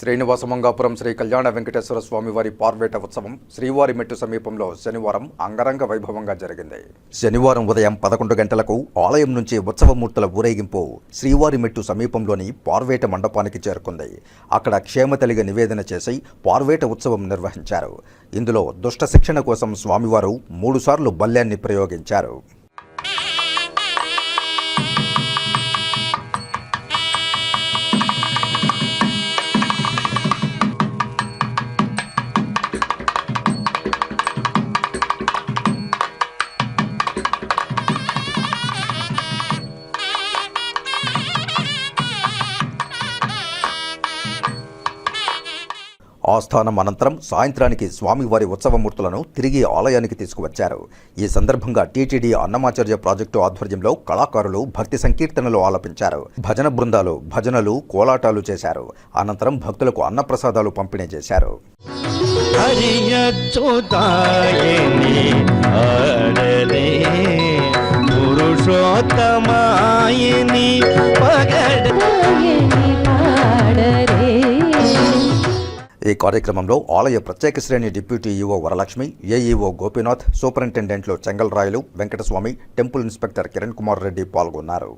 శ్రీనివాస మంగాపురం శ్రీ కళ్యాణ వెంకటేశ్వర స్వామివారి పార్వేట ఉత్సవం శ్రీవారి మెట్టు సమీపంలో శనివారం అంగరంగ వైభవంగా జరిగింది. శనివారం ఉదయం పదకొండు గంటలకు ఆలయం నుంచి ఉత్సవమూర్తుల ఊరేగింపు శ్రీవారి మెట్టు సమీపంలోని పార్వేట మండపానికి చేరుకుంది. అక్కడ క్షేమ తెలిగి నివేదన చేసి పార్వేట ఉత్సవం నిర్వహించారు. ఇందులో దుష్ట శిక్షణ కోసం స్వామివారు మూడుసార్లు బల్యాన్ని ప్రయోగించారు. ఆస్థానం అనంతరం సాయంత్రానికి స్వామివారి ఉత్సవమూర్తులను తిరిగి ఆలయానికి తీసుకువచ్చారు. ఈ సందర్భంగా టీటీడీ అన్నమాచార్య ప్రాజెక్టు ఆధ్వర్యంలో కళాకారులు భక్తి సంకీర్తనలు ఆలపించారు. భజన బృందాలు భజనలు కోలాటాలు చేశారు. అనంతరం భక్తులకు అన్నప్రసాదాలు పంపిణీ చేశారు. పురుషోత్తమాయని పగ ఈ కార్యక్రమంలో ఆలయ ప్రత్యేక శ్రేణి deputy EO Varalakshmi AEO Gopinath సూపరింటెండెంట్లు Chengalrayalu Venkataswamy temple inspector Kiran Kumar Reddy పాల్గొన్నారు.